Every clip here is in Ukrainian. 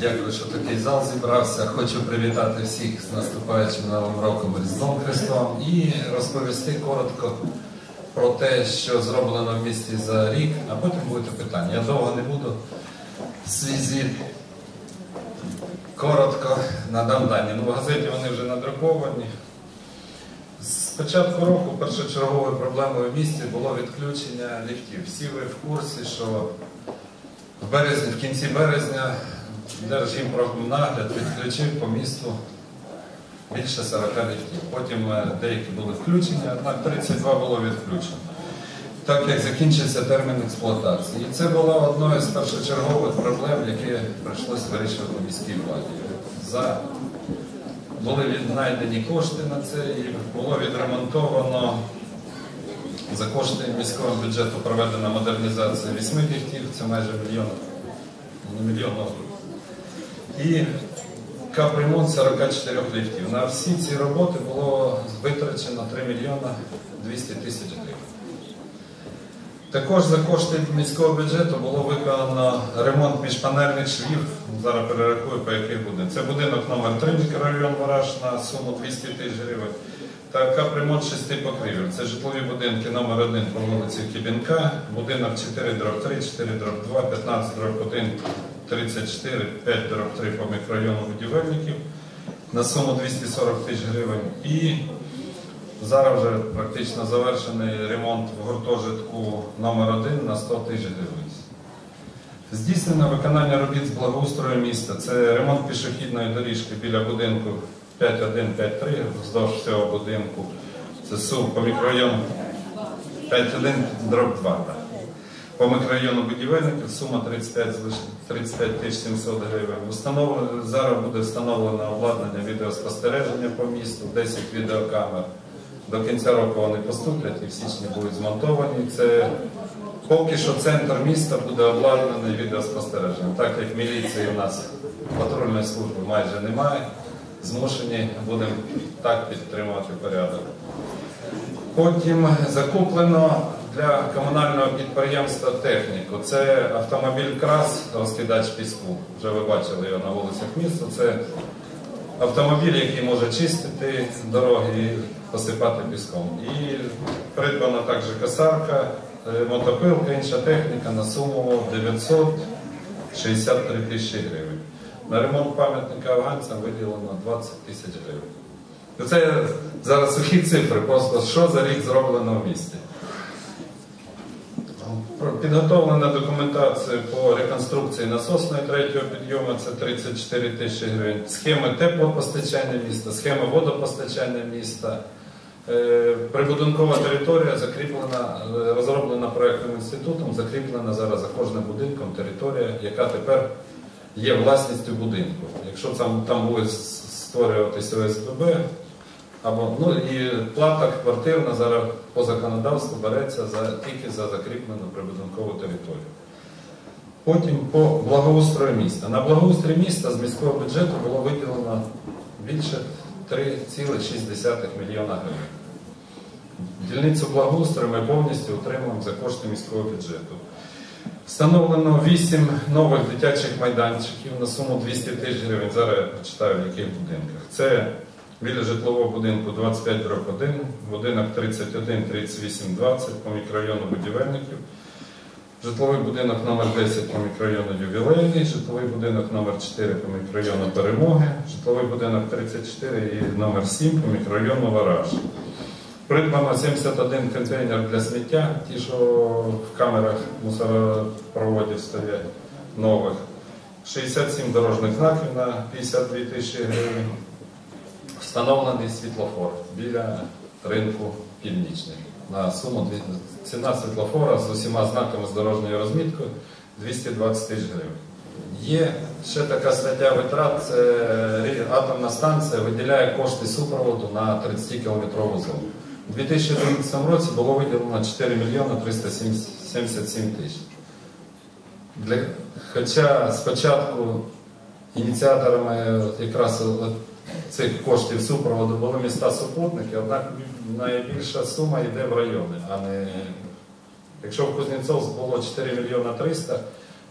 Дякую, що такий зал зібрався. Хочу привітати всіх з наступаючим Новим роком Різдвом Христом і розповісти коротко про те, що зроблено в місті за рік, а потім будуть питання. Я довго не буду в свізі коротко надам дані. Ну, в газеті вони вже надруковані. З початку року першочерговою проблемою в місті було відключення ліфтів. Всі ви в курсі, що в березні, в кінці березня Держгімпрогнагляд відключив по місту більше 40 ліфтів. Потім е, деякі були включені, однак 32 було відключено. Так як закінчився термін експлуатації. І це було одною з першочергових проблем, які прийшлося вирішувати міській владі. За були віднайдені кошти на це і було відремонтовано за кошти міського бюджету проведена модернізація вісьми ліфтів, це майже мільйон, ну, мільйон і капремонт 44 ліфтів. На всі ці роботи було витрачено 3 мільйона 200 тисяч гривень. Також за кошти міського бюджету було виконано ремонт міжпанельних швів. Зараз перерахую, по яких буде. Це будинок номер 3 мікрорайон Вараж на суму 200 тисяч гривень. Та капремонт шести покрівель. Це житлові будинки номер 1 по вулиці Кібінка, будинок 4 дроб 3, 4 дроб 2, 15 дроб 1, 34, 5 дроб 3 по мікрорайону будівельників на суму 240 тисяч гривень. І зараз вже практично завершений ремонт в гуртожитку номер 1 на 100 тисяч гривень. Здійснено виконання робіт з благоустрою міста. Це ремонт пішохідної доріжки біля будинку 5153 вздовж всього будинку. Це СУВ по мікрорайону 51 дроб 2. По мікрорайону будівельників сума 35 35 тисяч 700 гривень. Зараз буде встановлено обладнання відеоспостереження по місту, 10 відеокамер. До кінця року вони поступлять і в січні будуть змонтовані. Це поки що центр міста буде обладнаний відеоспостереженням. Так як міліції у нас патрульної служби майже немає, змушені будемо так підтримувати порядок. Потім закуплено для комунального підприємства техніку. Це автомобіль крас, розкидач піску. Вже ви бачили його на вулицях міста. Це автомобіль, який може чистити дороги і посипати піском. І придбана також косарка, е, мотопилка, інша техніка на суму 963 тисячі гривень. На ремонт пам'ятника афганцям виділено 20 тисяч гривень. Це зараз сухі цифри, просто що за рік зроблено в місті. Підготовлена документація по реконструкції насосної третього підйому це 34 тисячі гривень. Схеми теплопостачання міста, схеми водопостачання міста. Е, Прибудинкова територія закріплена, е, розроблена проєктним інститутом, закріплена зараз за кожним будинком територія, яка тепер є власністю будинку. Якщо там, буде створюватися ОСББ, або, ну, і плата квартирна зараз по законодавству береться за, тільки за закріплену прибудинкову територію. Потім по благоустрою міста. На благоустрій міста з міського бюджету було виділено більше 3,6 мільйона гривень. Дільницю благоустрою ми повністю отримуємо за кошти міського бюджету. Встановлено 8 нових дитячих майданчиків на суму 200 тисяч гривень. Зараз я прочитаю, в яких будинках. Це біля житлового будинку 25 дроб 1, будинок 31, 38, 20 по мікрорайону будівельників, житловий будинок номер 10 по мікрорайону Ювілейний, житловий будинок номер 4 по мікрорайону Перемоги, житловий будинок 34 і номер 7 по мікрорайону Вараж. Придбано 71 контейнер для сміття, ті, що в камерах мусоропроводів стоять нових. 67 дорожніх знаків на 52 тисячі гривень. Встановлений світлофор біля ринку північний. На суму ціна світлофора з усіма знаками з дорожньою розміткою 220 тисяч гривень. Є ще така стаття витрат, це атомна станція виділяє кошти супроводу на 30-кілометрову зону. У 2011 році було виділено 4 мільйони 377 тисяч. Для, хоча спочатку ініціаторами якраз цих коштів супроводу були міста супутники, однак найбільша сума йде в райони, а не якщо в Кузнєцов було 4 мільйона 300,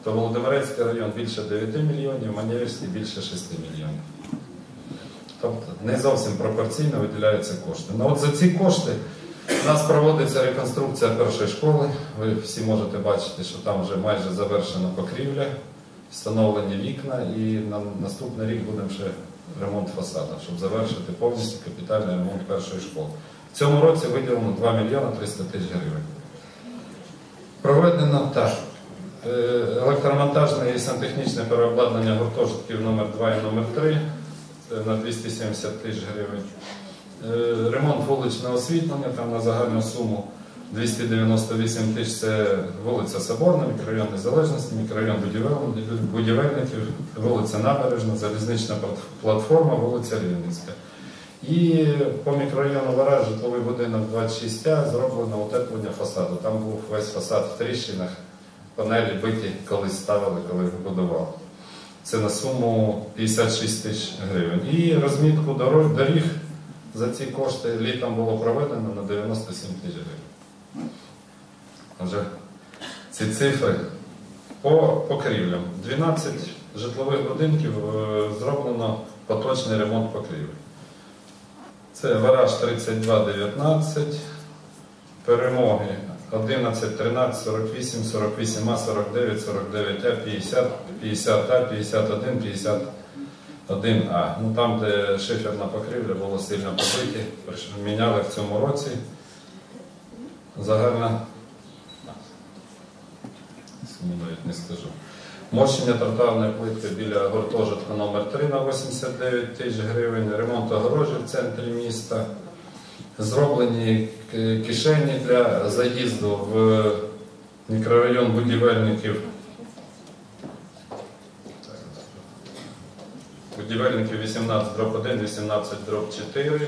то Володимирецький район більше 9 мільйонів, Манєвський більше 6 мільйонів. Тобто не зовсім пропорційно виділяються кошти. Ну от за ці кошти у нас проводиться реконструкція першої школи. Ви всі можете бачити, що там вже майже завершена покрівля, встановлені вікна, і на наступний рік будемо ще ремонт фасаду, щоб завершити повністю капітальний ремонт першої школи. В цьому році виділено 2 мільйони 300 тисяч гривень. Проведено так. е, Електромонтажне і сантехнічне переобладнання гуртожитків номер 2 і номер 3 на 270 тисяч гривень. Е, Ремонт вуличного освітлення там на загальну суму 298 тисяч це вулиця Соборна, мікрорайон Незалежності, мікрорайон будівельників, вулиця Набережна, залізнична платформа, вулиця Рівненська. І по мікрорайону Вара житловий будинок 26А зроблено утеплення фасаду. Там був весь фасад в тріщинах, панелі биті колись ставили, коли будували. Це на суму 56 тисяч гривень. І розмітку доріг за ці кошти літом було проведено на 97 тисяч гривень. Вже ці цифри по покрівлям. 12 житлових будинків е, зроблено поточний ремонт покрівель. Це Вараж 3219, перемоги 11, 13, 48, 48 А, 49, 49 А, 50, 50 А, 51, 51 А. Ну там, де шиферна покрівля було сильно побиті, міняли в цьому році. Загальна. Навіть не скажу. Мощення тротуарної плитки біля гуртожитку номер 3 на 89 тисяч гривень, ремонт огорожі в центрі міста, зроблені кишені для заїзду в мікрорайон будівельників. Будівельників 18 дроб 1, 18 дроб 4,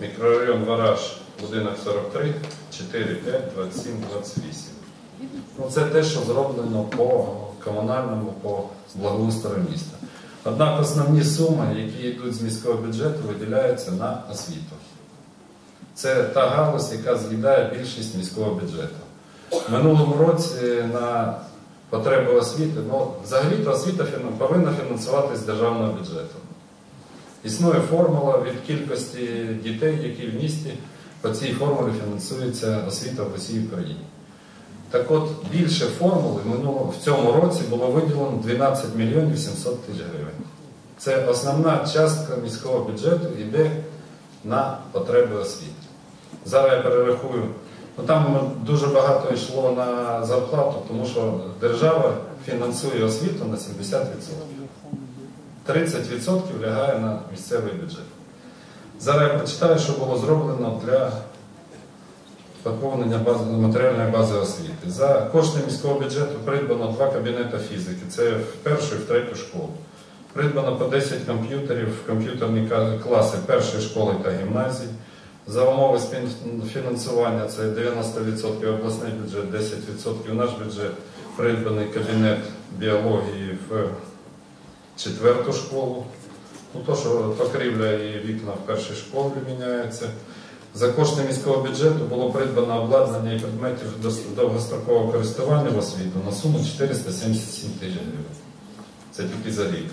мікрорайон Вараж, будинок 43, 4, 5, 27, 28. Ну, це те, що зроблено по комунальному, по благоустрою міста. Однак основні суми, які йдуть з міського бюджету, виділяються на освіту. Це та галузь, яка з'їдає більшість міського бюджету. Минулому році на потреби освіти, ну, взагалі-то освіта повинна фінансуватися з державного бюджету. Існує формула від кількості дітей, які в місті по цій формулі фінансується освіта в усій Україні. Так от більше формули в цьому році було виділено 12 мільйонів 700 тисяч гривень. Це основна частка міського бюджету йде на потреби освіти. Зараз я перерахую. Ну, там дуже багато йшло на зарплату, тому що держава фінансує освіту на 70%. 30% лягає на місцевий бюджет. Зараз я прочитаю, що було зроблено для поповнення бази, матеріальної бази освіти. За кошти міського бюджету придбано два кабінети фізики. Це в першу і в третю школу. Придбано по 10 комп'ютерів комп'ютерні класи першої школи та гімназії. За умови фінансування це 90% обласний бюджет, 10% наш бюджет. Придбаний кабінет біології в четверту школу. Ну, то, що покрівля і вікна в першій школі міняються. За кошти міського бюджету було придбано обладнання і предметів довгострокового користування в освіту на суму 477 тисяч гривень. Це тільки за рік.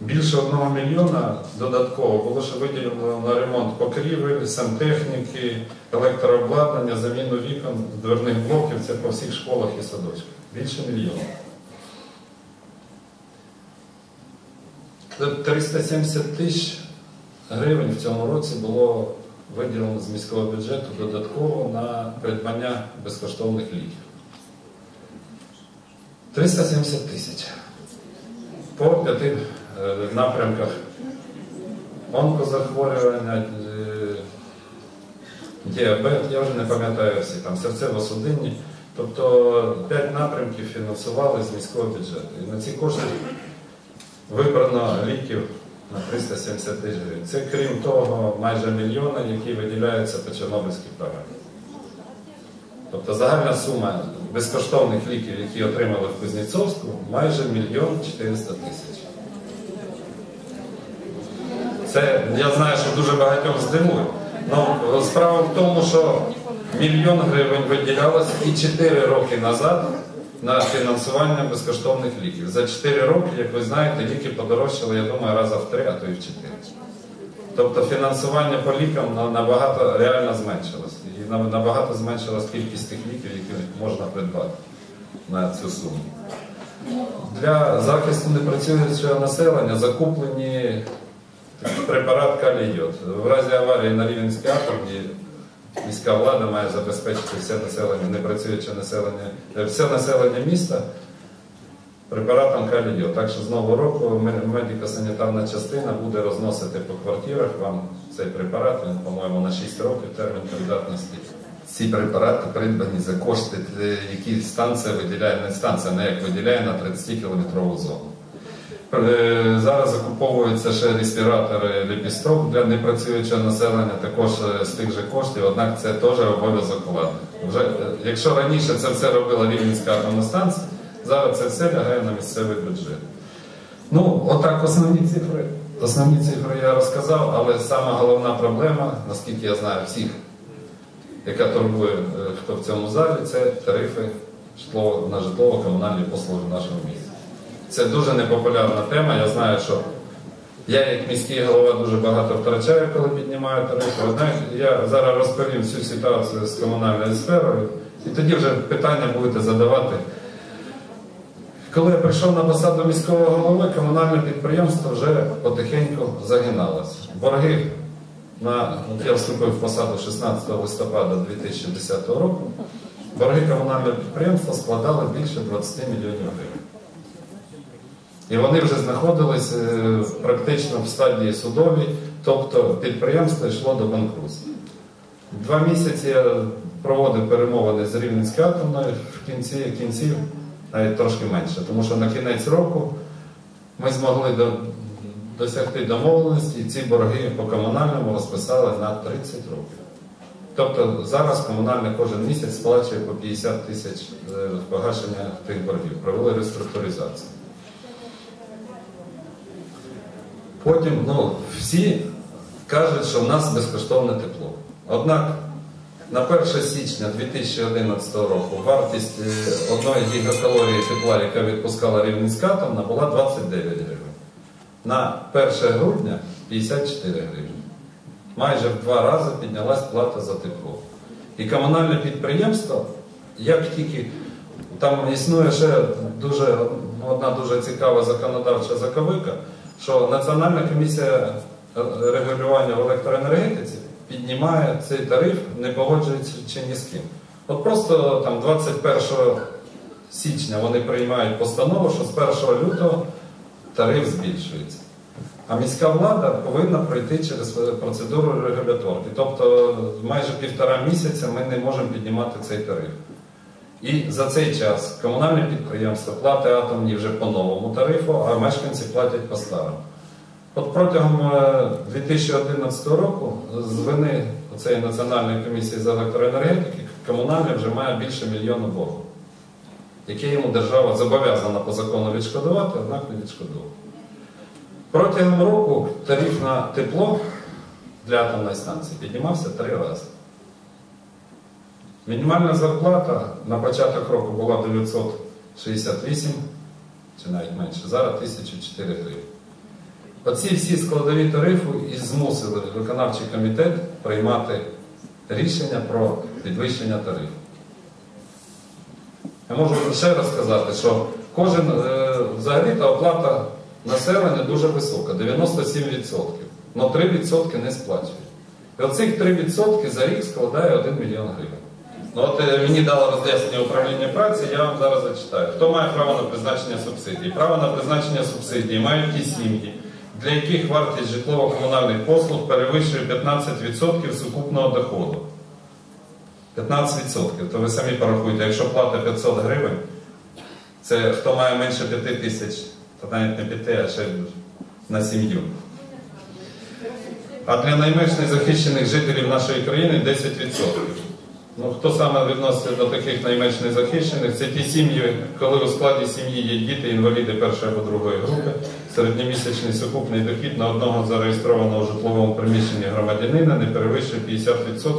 Більше одного мільйона додатково було ще виділено на ремонт покрівель, сантехніки, електрообладнання, заміну вікон, дверних блоків. Це по всіх школах і садочках. Більше мільйона. 370 тисяч гривень в цьому році було виділено з міського бюджету додатково на придбання безкоштовних ліків. 370 тисяч. По п'яти е, напрямках онкозахворювання, е, діабет, я вже не пам'ятаю всі, там серцево-судинні. Тобто 5 напрямків фінансували з міського бюджету. І на ці кошти вибрано ліків на 370 тисяч гривень. Це крім того майже мільйона, які виділяються по Чорнобильській програмі. Тобто загальна сума безкоштовних ліків, які отримали в Кузнєцовську, майже мільйон 400 тисяч. Це я знаю, що дуже багатьох здивує. Справа в тому, що мільйон гривень виділялося і 4 роки назад на фінансування безкоштовних ліків. За 4 роки, як ви знаєте, ліки подорожчали, я думаю, раза в 3, а то і в 4. Тобто фінансування по лікам набагато реально зменшилось. І набагато зменшилась кількість тих ліків, які можна придбати на цю суму. Для захисту непрацюючого населення закуплені препарат калійод. В разі аварії на Рівненській атомі міська влада має забезпечити все населення, непрацююче населення, е, все населення міста препаратом калійод. Так що з нового року медико-санітарна частина буде розносити по квартирах вам цей препарат, він, по-моєму, на 6 років термін придатності. Ці препарати придбані за кошти, е, які станція виділяє, не станція, не як виділяє на 30-кілометрову зону. Е, Зараз закуповуються ще респіратори ліпісток для непрацюючого населення, також е, з тих же коштів, однак це теж обов'язок влади. Вже, е, якщо раніше це все робила Рівненська станція, зараз це все лягає на місцевий бюджет. Ну, отак основні цифри. Основні цифри я розказав, але сама головна проблема, наскільки я знаю всіх, яка турбує хто в цьому залі, це тарифи на житлово-комунальні послуги в нашому місті. Це дуже непопулярна тема. Я знаю, що я, як міський голова, дуже багато втрачаю, коли піднімаю тарифи. Ви знаєте, я зараз розповім всю ситуацію з комунальною сферою, і тоді вже питання будете задавати. Коли я прийшов на посаду міського голови, комунальне підприємство вже потихеньку загиналося. Борги на я вступив в посаду 16 листопада 2010 року. Борги комунального підприємства складали більше 20 мільйонів гривень. І вони вже знаходились е, практично в стадії судовій, тобто підприємство йшло до банкрутства. Два місяці я проводив перемовини з Рівненською атомною в кінці кінців, навіть трошки менше, тому що на кінець року ми змогли до, досягти домовленості і ці борги по комунальному розписали на 30 років. Тобто зараз комунальне кожен місяць сплачує по 50 тисяч е, погашення тих боргів. Провели реструктуризацію. Потім ну, всі кажуть, що в нас безкоштовне тепло. Однак на 1 січня 2011 року вартість е, одної гігакалорії тепла, яка відпускала Рівненська атомна, була 29 гривень. На 1 грудня 54 гривні. Майже в два рази піднялась плата за тепло. І комунальне підприємство, як тільки там існує ще дуже ну, одна дуже цікава законодавча заковика, що Національна комісія регулювання в електроенергетиці піднімає цей тариф, не погоджується чи ні з ким. От просто там 21 січня вони приймають постанову, що з 1 лютого тариф збільшується. А міська влада повинна пройти через процедуру регуляторки. Тобто майже півтора місяця ми не можемо піднімати цей тариф. І за цей час комунальне підприємство платить атомні вже по новому тарифу, а мешканці платять по старому. От протягом е, 2011 року з вини цієї Національної комісії з електроенергетики комунальне вже має більше мільйона боргу, яке йому держава зобов'язана по закону відшкодувати, однак не відшкодовує. Протягом року тариф на тепло для атомної станції піднімався три рази. Мінімальна зарплата на початок року була 968, чи навіть менше, зараз 1004 гривні. Оці всі складові тарифу і змусили виконавчий комітет приймати рішення про підвищення тарифу. Я можу ще раз сказати, що кожен е, взагалі та оплата населення дуже висока, 97%. Але 3% не сплачують. І оцих 3% за рік складає 1 мільйон гривень. Ну от е, мені дало роз'яснення управління праці, я вам зараз зачитаю. Хто має право на призначення субсидій? Право на призначення субсидій мають ті сім'ї, для яких вартість житлово-комунальних послуг перевищує 15% сукупного доходу. 15%. То ви самі порахуйте, якщо плата 500 гривень, це хто має менше 5 тисяч, то навіть не 5, а ще на сім'ю. А для найменш незахищених жителів нашої країни 10%. Ну, хто саме відноситься до таких найменш незахищених? Це ті сім'ї, коли у складі сім'ї є діти, інваліди першої або другої групи, середньомісячний сукупний дохід на одного зареєстрованого житловому приміщенні громадянина не перевищує 50%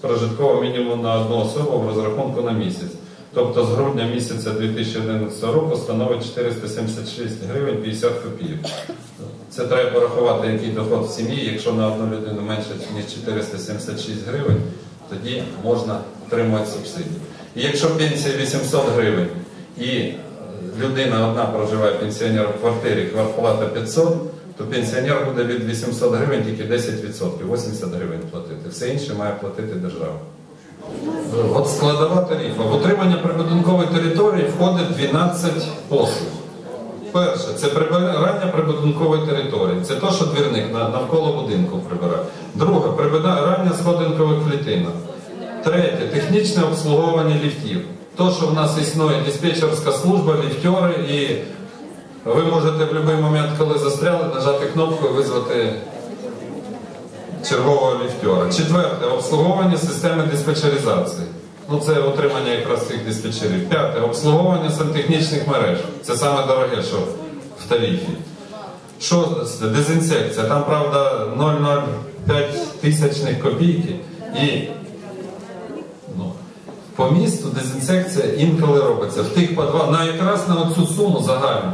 прожиткового мінімуму на одну особу в розрахунку на місяць. Тобто з грудня місяця 2011 року становить 476 гривень 50 копійок. Це треба порахувати, який доход в сім'ї. Якщо на одну людину менше, ніж 476 гривень, тоді можна отримувати субсидію. І якщо пенсія 800 гривень і е, людина одна проживає пенсіонер в квартирі, квартплата 500, то пенсіонер буде від 800 гривень тільки 10%, 80 гривень платити. Все інше має платити держава. От складова тарифа. В утримання прибудинкової території входить 12 послуг. Перше, це прибирання прибудинкової території. Це то, що двірник навколо будинку прибирає. Друге, прибирання сходинкових клітинок. Третє, технічне обслуговування ліфтів. То, що в нас існує диспетчерська служба, ліфтери, і ви можете в будь-який момент, коли застряли, нажати кнопку і визвати чергового ліфтера. Четверте, обслуговування системи диспетчеризації. Ну, це отримання якраз цих диспетчерів. П'яте, обслуговування сантехнічних мереж. Це саме дороге, що в тарифі. Шосте, дезінсекція. Там, правда, 0,05 тисячних копійки. І ну, по місту дезінсекція інколи робиться. В тих підвалах, на якраз на цю суму загальну.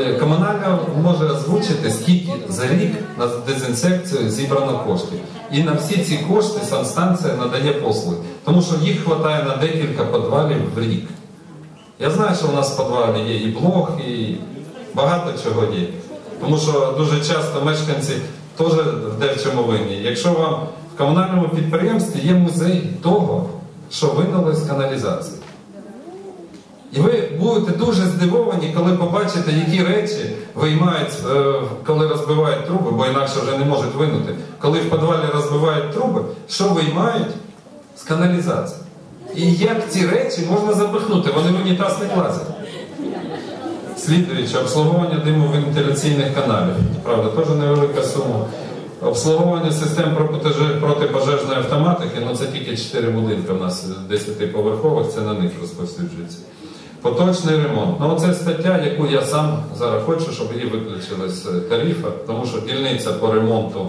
Е, Комунальна може озвучити, скільки за рік на дезінсекцію зібрано коштів. І на всі ці кошти санстанція надає послуги. Тому що їх вистачає на декілька підвалів в рік. Я знаю, що у нас в підвалі є і блог, і багато чого є. Тому що дуже часто мешканці теж в дечому винні. Якщо вам в комунальному підприємстві є музей того, що винули з каналізації. І ви будете дуже здивовані, коли побачите, які речі виймають, е, коли розбивають труби, бо інакше вже не можуть винути. Коли в підвалі розбивають труби, що виймають з каналізації. І як ці речі можна запихнути, вони в унітаз не влазять. Слідуючи, обслуговування димовентиляційних каналів. Правда, теж невелика сума. Обслуговування систем протипожежної автоматики, ну це тільки 4 будинки у нас 10-поверхових, це на них розповсюджується. Поточний ремонт. Ну це стаття, яку я сам зараз хочу, щоб її виключили з тарифа, тому що дільниця по ремонту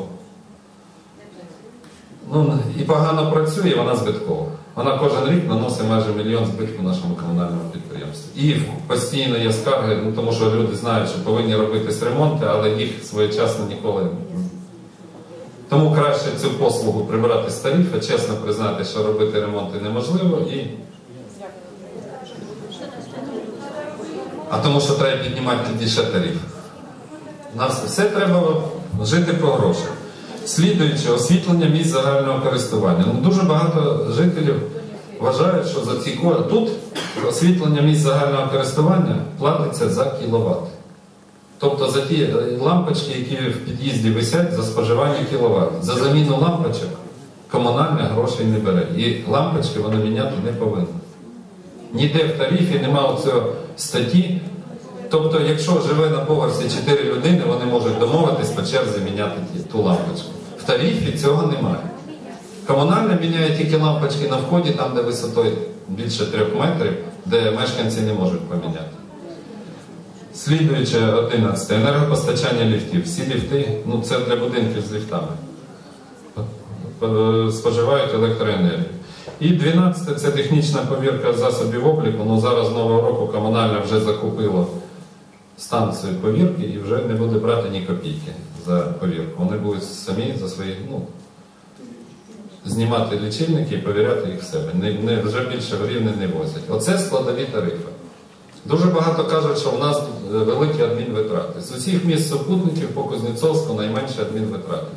ну, і погано працює, вона збиткова. Вона кожен рік наносить майже мільйон збитку нашому комунальному підприємству. І постійно є скарги, ну, тому що люди знають, що повинні робитись ремонти, але їх своєчасно ніколи. Тому краще цю послугу прибрати з тарифа, чесно признати, що робити ремонти неможливо і. А тому що треба піднімати тоді ще тариф. Нас все треба жити по грошах. Слідуючи, освітлення місць загального користування. Ну, дуже багато жителів вважають, що за ці ко- тут освітлення місць загального користування платиться за кіловат. Тобто за ті е, лампочки, які в під'їзді висять, за споживання кіловат. За заміну лампочок комунальне грошей не бере. І лампочки вони міняти не повинні. Ніде в тарифі немає цього статті. Тобто, якщо живе на поверсі 4 людини, вони можуть домовитись по черзі міняти ту лампочку. В тарифі цього немає. Комунальне міняє тільки лампочки на вході, там, де висотою більше 3 метрів, де мешканці не можуть поміняти. Слідуюче 11. Енергопостачання ліфтів. Всі ліфти, ну це для будинків з ліфтами. Е, Споживають електроенергію. І 12 це технічна повірка засобів обліку. Ну зараз нового року комунальна вже закупила станцію повірки і вже не буде брати ні копійки за повірку. Вони будуть самі за свої, ну, знімати лічильники і перевіряти їх в себе. Не, не, вже більше в рівне не возять. Оце складові тарифи. Дуже багато кажуть, що в нас е, великі адмінвитрати. З усіх міст супутників по Кузнєцовську найменше адмінвитрати.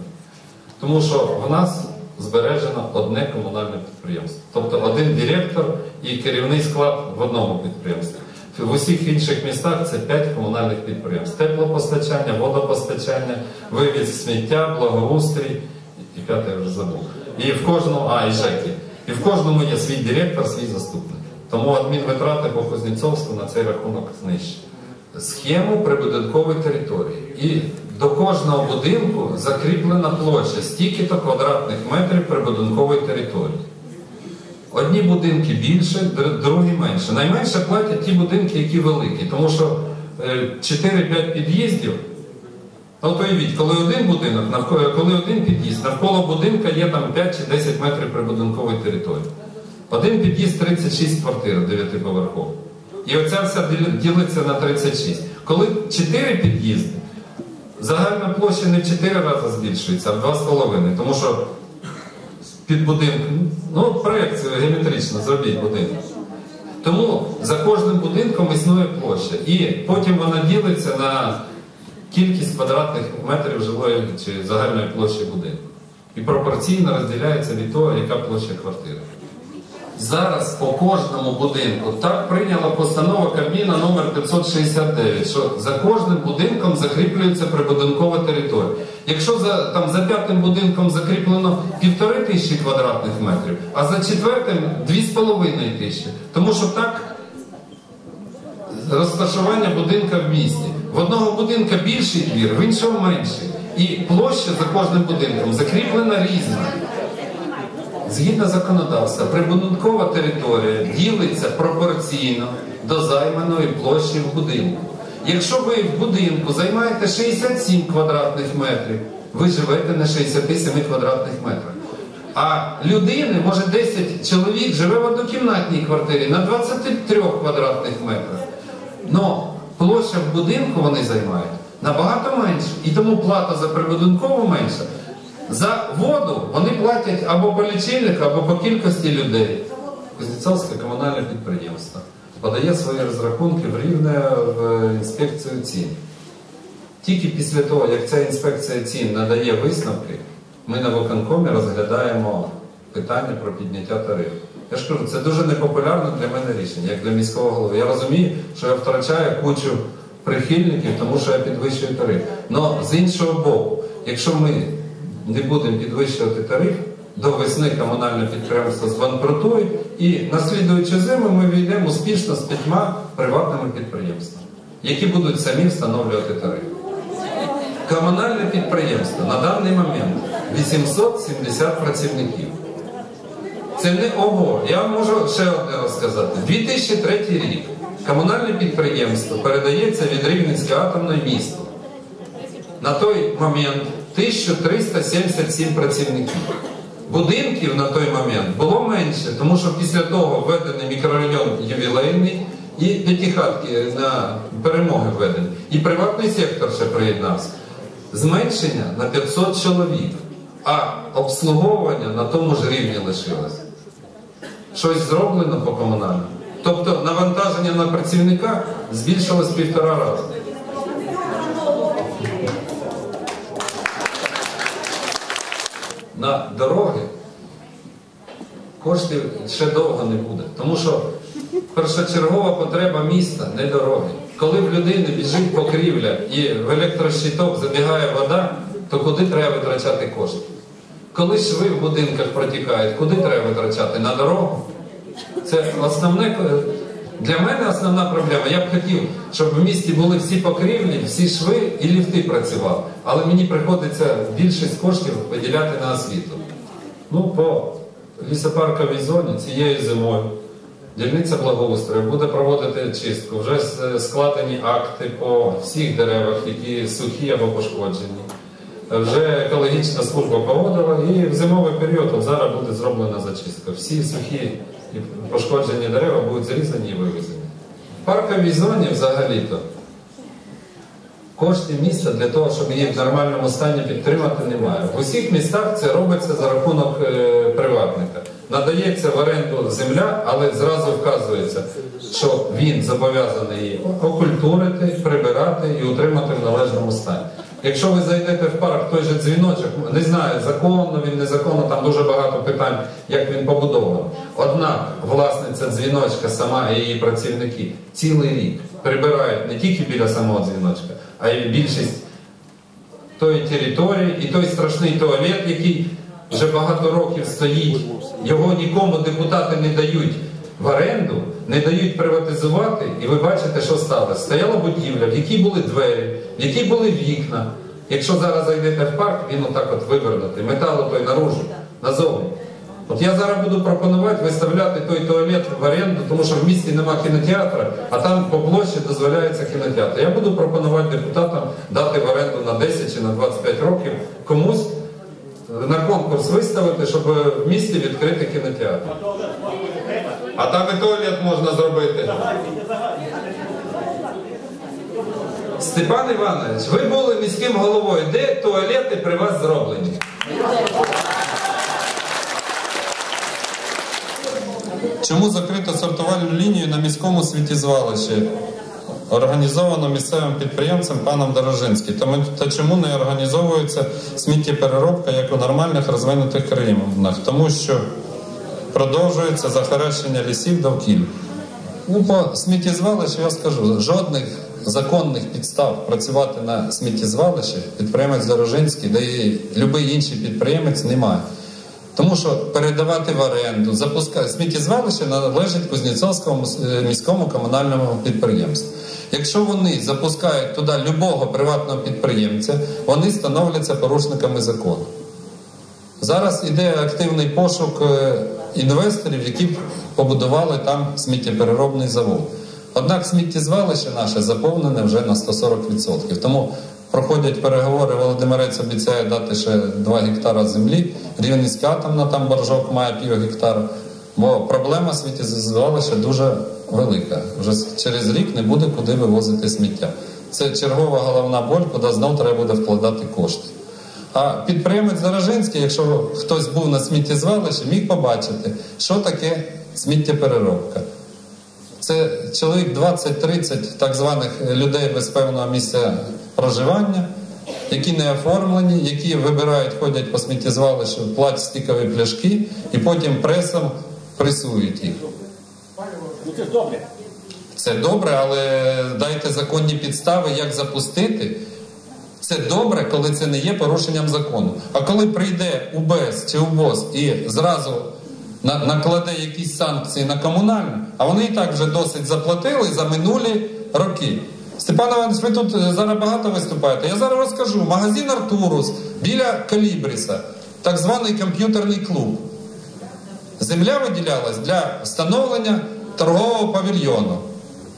Тому що в нас збережено одне комунальне підприємство. Тобто один директор і керівний склад в одному підприємстві. В усіх інших містах це 5 комунальних підприємств. Теплопостачання, водопостачання, вивіз сміття, благоустрій і п'яте я вже забув. І в кожному, а, і ЖЕКи. І в кожному є свій директор, свій заступник. Тому адмінвитрати по Кузнєцовську на цей рахунок нижчі. Схему прибудинкової території. І до кожного будинку закріплена площа стільки-то квадратних метрів прибудинкової території. Одні будинки більше, другі менше. Найменше платять ті будинки, які великі, тому що е, 4-5 під'їздів. От уявіть, коли один будинок, навколо, коли один під'їзд, навколо будинка є там 5 чи 10 метрів прибудинкової території. Один під'їзд 36 квартир дев'ятиповерхових. І оця вся ділиться на 36. Коли 4 під'їзди, загальна площа не в 4 рази збільшується, а в 2,5. Тому що під будинком, ну, проєкцію геометрично зробіть будинок. Тому за кожним будинком існує площа. І потім вона ділиться на кількість квадратних метрів жилої чи загальної площі будинку. І пропорційно розділяється від того, яка площа квартири. Зараз по кожному будинку так прийняла постанова Кабміна номер 569, що за кожним будинком закріплюється прибудинкова територія. Якщо за, там, за п'ятим будинком закріплено півтори тисячі квадратних метрів, а за четвертим дві з половиною тисячі. Тому що так розташування будинка в місті. В одного будинка більший двір, в іншого менший. І площа за кожним будинком закріплена різна. Згідно законодавства, прибудинкова територія ділиться пропорційно до займаної площі в будинку. Якщо ви в будинку займаєте 67 квадратних метрів, ви живете на 67 квадратних метрах. А людини, може 10 чоловік, живе в однокімнатній квартирі на 23 квадратних метрах. Но площа в будинку вони займають набагато менше. І тому плата за прибудинкову менша. За воду вони платять або по лічильнику, або по кількості людей. Кузнєцовське комунальне підприємство подає свої розрахунки в рівне в інспекцію цін. Тільки після того, як ця інспекція цін надає висновки, ми на виконкомі розглядаємо питання про підняття тарифу. Я ж кажу, це дуже непопулярне для мене рішення, як для міського голови. Я розумію, що я втрачаю кучу прихильників, тому що я підвищую тариф. Але з іншого боку, якщо ми не будемо підвищувати тариф, до весни комунальне підприємство збанкрутує, і на слідуючу зиму ми війдемо успішно з п'ятьма приватними підприємствами, які будуть самі встановлювати тариф. Комунальне підприємство на даний момент 870 працівників. Це не ого. Я вам можу ще одне розказати. 2003 рік комунальне підприємство передається від Рівненської атомної місту. На той момент 1377 працівників. Будинків на той момент було менше, тому що після того введений мікрорайон ювілейний і п'ятихатки на перемоги введені. І приватний сектор ще приєднався. Зменшення на 500 чоловік, а обслуговування на тому ж рівні лишилось. Щось зроблено по комунальному. Тобто навантаження на працівника збільшилось півтора рази. На дороги коштів ще довго не буде. Тому що першочергова потреба міста не дороги. Коли в людини біжить покрівля і в електрощиток забігає вода, то куди треба витрачати кошти? Коли шви в будинках протікають, куди треба витрачати? На дорогу? Це основне. Для мене основна проблема. Я б хотів, щоб в місті були всі покрівлі, всі шви і ліфти працювали. Але мені приходиться більшість коштів виділяти на освіту. Ну, по лісопарковій зоні цією зимою дільниця благоустрою буде проводити чистку. Вже складені акти по всіх деревах, які сухі або пошкоджені. Вже екологічна служба погодила і в зимовий період зараз буде зроблена зачистка. Всі сухі пошкоджені дерева будуть зрізані і вивезені. В парковій зоні взагалі-то коштів міста для того, щоб її в нормальному стані підтримати, немає. В усіх містах це робиться за рахунок е, приватника. Надається в оренду земля, але зразу вказується, що він зобов'язаний її окультурити, прибирати і утримати в належному стані. Якщо ви зайдете в парк, той же дзвіночок, не знаю, законно він незаконно, там дуже багато питань, як він побудований. Однак власниця дзвіночка сама і її працівники цілий рік прибирають не тільки біля самого дзвіночка, а й більшість тої території і той страшний туалет, який вже багато років стоїть, його нікому депутати не дають в оренду, не дають приватизувати, і ви бачите, що сталося. Стояла будівля, в якій були двері, в якій були вікна. Якщо зараз зайдете в парк, він отак от вивернутий, металу той наружу, назовні. От я зараз буду пропонувати виставляти той туалет в оренду, тому що в місті нема кінотеатра, а там по площі дозволяється кінотеатр. Я буду пропонувати депутатам дати в оренду на 10 чи на 25 років комусь на конкурс виставити, щоб в місті відкрити кінотеатр. А там і туалет можна зробити. Степан Іванович, ви були міським головою. Де туалети при вас зроблені? Чому закрито сортувальну лінію на міському сміттєзвалищі? Організовано місцевим підприємцем паном Дорожинським. Та чому не організовується сміттєпереробка як у нормальних розвинутих країнах? Тому що продовжується захаращення лісів довкілля. Ну, по сміттєзвалищу я скажу, жодних законних підстав працювати на сміттєзвалищі підприємець Дорожинський, да і будь-який інший підприємець немає. Тому що передавати в оренду, запускати сміттєзвалище належить Кузнєцовському е, міському комунальному підприємству. Якщо вони запускають туди любого приватного підприємця, вони становляться порушниками закону. Зараз іде активний пошук е, інвесторів, які побудували там сміттєпереробний завод. Однак сміттєзвалище наше заповнене вже на 140%. Тому проходять переговори, Володимирець обіцяє дати ще 2 гектара землі. Рівненська атомна там боржок має пів гектара. Бо проблема сміттєзвалища дуже велика. Вже через рік не буде куди вивозити сміття. Це чергова головна боль, куди знов треба буде вкладати кошти. А підприємець Заражинський, якщо хтось був на сміттєзвалищі, міг побачити, що таке сміттєпереробка. Це чоловік 20-30 так званих людей без певного місця проживання, які не оформлені, які вибирають, ходять по сміттєзвалищу, платять стікові пляшки і потім пресом пресують їх. Ну це добре. Це добре, але дайте законні підстави, як запустити. Це добре, коли це не є порушенням закону. А коли прийде УБС чи УБОС і зразу накладе якісь санкції на комунальне, а вони і так вже досить заплатили за минулі роки. Степан Іванович, ви тут е, зараз багато виступаєте. Я зараз розкажу. Магазин Артурус біля Калібріса, так званий комп'ютерний клуб. Земля виділялась для встановлення торгового павільйону.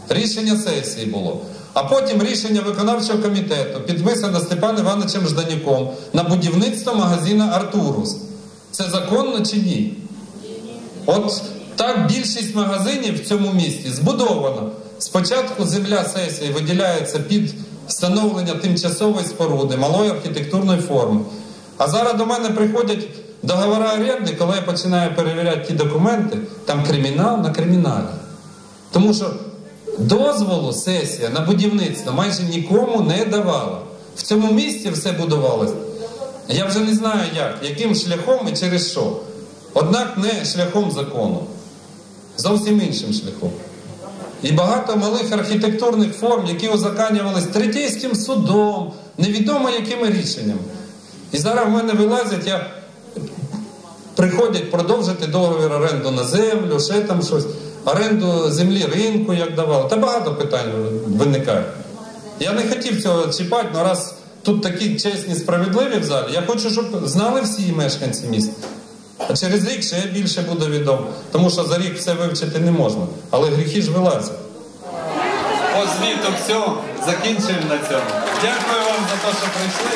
Рішення сесії було. А потім рішення виконавчого комітету підписано Степаном Івановичем Жданюком на будівництво магазина Артурус. Це законно чи ні? От так більшість магазинів в цьому місті збудовано. Спочатку земля сесії виділяється під встановлення тимчасової споруди, малої архітектурної форми. А зараз до мене приходять договори оренди, коли я починаю перевіряти ті документи, там кримінал на криміналі. Тому що дозволу сесія на будівництво майже нікому не давала. В цьому місті все будувалось. Я вже не знаю як, яким шляхом і через що. Однак не шляхом закону, зовсім іншим шляхом. І багато малих архітектурних форм, які узаканювались третійським судом, невідомо якими рішеннями. І зараз в мене вилазять, я приходять продовжити договір оренду на землю, ще там щось, оренду землі ринку, як давали. Та багато питань виникає. Я не хотів цього чіпати, але раз тут такі чесні, справедливі в залі, я хочу, щоб знали всі мешканці міста. А через рік ще більше буде відомо. Тому що за рік все вивчити не можна. Але гріхи ж вилазять. Ось звітом все, закінчуємо на цьому. Дякую вам за те, що прийшли.